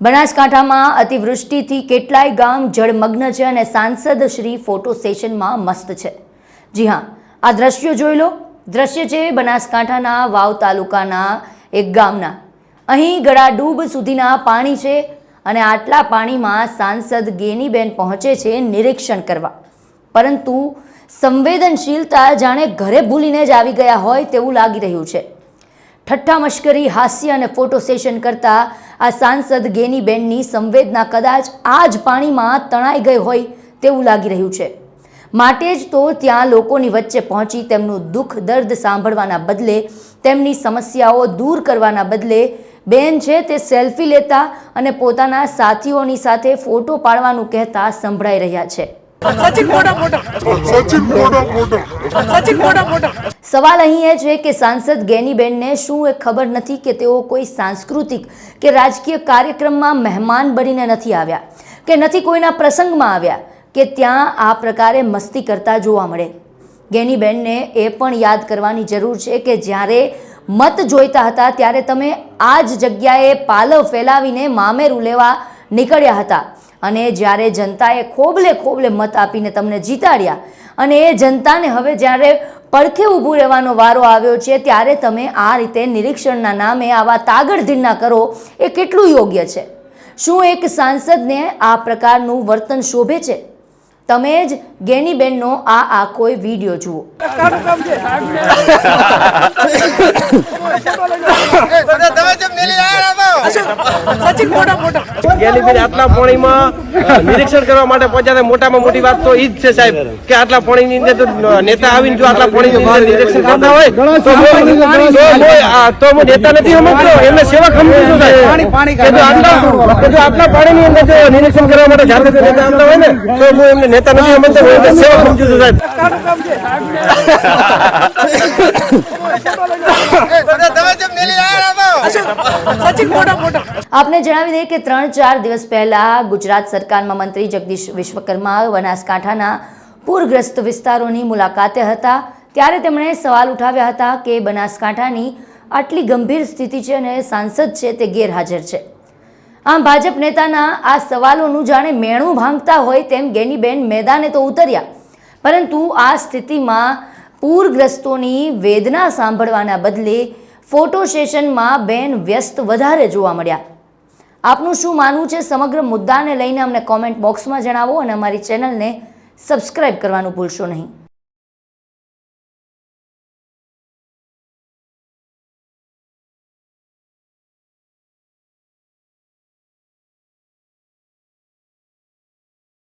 બનાસકાંઠામાં અતિવૃષ્ટિથી કેટલાય ગામ જળમગ્ન છે અને સાંસદ શ્રી ફોટો સેશનમાં મસ્ત છે. જી હા આ દ્રશ્યો જોઈ લો. દ્રશ્ય છે બનાસકાંઠાના વાવ તાલુકાના એક ગામના. અહીં ગળાડૂબ સુધીના પાણી છે અને આટલા પાણીમાં સાંસદ ગેનીબેન પહોંચે છે નિરીક્ષણ કરવા. પરંતુ સંવેદનશીલતા જાણે ઘરે ભૂલીને જ આવી ગયા હોય તેવું લાગી રહ્યું છે. ઠઠ્ઠા મશ્કરી હાસ્ય અને ફોટો સેશન કરતા આ સાંસદ ગેનીબેનની સંવેદના કદાચ આ જ પાણીમાં તણાઈ ગઈ હોય તેવું લાગી રહ્યું છે. માટે જ તો ત્યાં લોકોની વચ્ચે પહોંચી તેમનું દુઃખ દર્દ સાંભળવાના બદલે તેમની સમસ્યાઓ દૂર કરવાના બદલે બેન છે તે સેલ્ફી લેતા અને પોતાના સાથીઓની સાથે ફોટો પાડવાનું કહેતા સંભળાઈ રહ્યા છે. સચિન મોટા મોટા. સચિન મોટા મોટા. સવાલ અહીં એ છે કે સાંસદ ગેનીબેનને શું એ ખબર નથી કે તેઓ કોઈ સાંસ્કૃતિક કે રાજકીય કાર્યક્રમમાં મહેમાન બનીને નથી આવ્યા? કે નથી કોઈના પ્રસંગમાં આવ્યા? કે ત્યાં આ પ્રકારે મસ્તી કરતા જોવા મળે? ગેનીબેનને એ પણ યાદ કરવાની જરૂર છે કે જ્યારે મત જોઈતા હતા ત્યારે તમે આ જ જગ્યાએ પાલવ ફેલાવીને મામેરું લેવા નીકળ્યા હતા. અને જ્યારે જનતાએ ખોબલે ખોબલે મત આપીને તમને જીતાડ્યા અને એ જનતાને હવે જ્યારે પડખે ઊભું રહેવાનો વારો આવ્યો છે ત્યારે તમે આ રીતે નિરીક્ષણના નામે આવા તાગડધીરના કરો એ કેટલું યોગ્ય છે? શું એક સાંસદને આ પ્રકારનું વર્તન શોભે છે? તમે જ ગેનીબેનનો આ આખો વીડિયો જુઓ. છે સચિન મોટા મોટા. ગેલી ફેરી આટલા પાણીમાં નિરીક્ષણ કરવા માટે પહોંચ્યા મોટામાં મોટી વાત તો ઈ જ છે સાહેબ કે આટલા પાણીની અંદર નેતા આવીને જો આટલા પાણીની અંદર નિરીક્ષણ કરતા હોય તો હું- નેતા નથી સમજતો એમને સેવક સમજુ છું સાહેબ. આટલા આટલા પાણીની અંદર જો નિરીક્ષણ કરવા માટે જાતે નેતા આવતા હોય ને તો હું એમને નેતા નથી સમજતો હું એમને સેવા છું સાહેબ કાનું કામ છે સચિન મોટા મોટા આપને જણાવી દઈએ કે ત્રણ ચાર દિવસ પહેલા ગુજરાત સરકારમાં મંત્રી જગદીશ વિશ્વકર્મા બનાસકાંઠાના પૂરગ્રસ્ત વિસ્તારોની મુલાકાતે હતા. ત્યારે તેમણે સવાલ ઉઠાવ્યા હતા કે બનાસકાંઠાની આટલી ગંભીર સ્થિતિ છે અને સાંસદ છે તે ગેરહાજર છે. આમ ભાજપ નેતાના આ સવાલોનું જાણે મેણું ભાંગતા હોય તેમ ગેનીબેન મેદાને તો ઉતર્યા. પરંતુ આ સ્થિતિમાં પૂરગ્રસ્તોની વેદના સાંભળવાના બદલે ફોટો સેશનમાં બેન વ્યસ્ત વધારે જોવા મળ્યા. આપનું શું માનવું છે? સમગ્ર મુદ્દાને લઈને અમને કોમેન્ટ બોક્સમાં જણાવો અને અમારી ચેનલને સબસ્ક્રાઈબ કરવાનું ભૂલશો નહીં.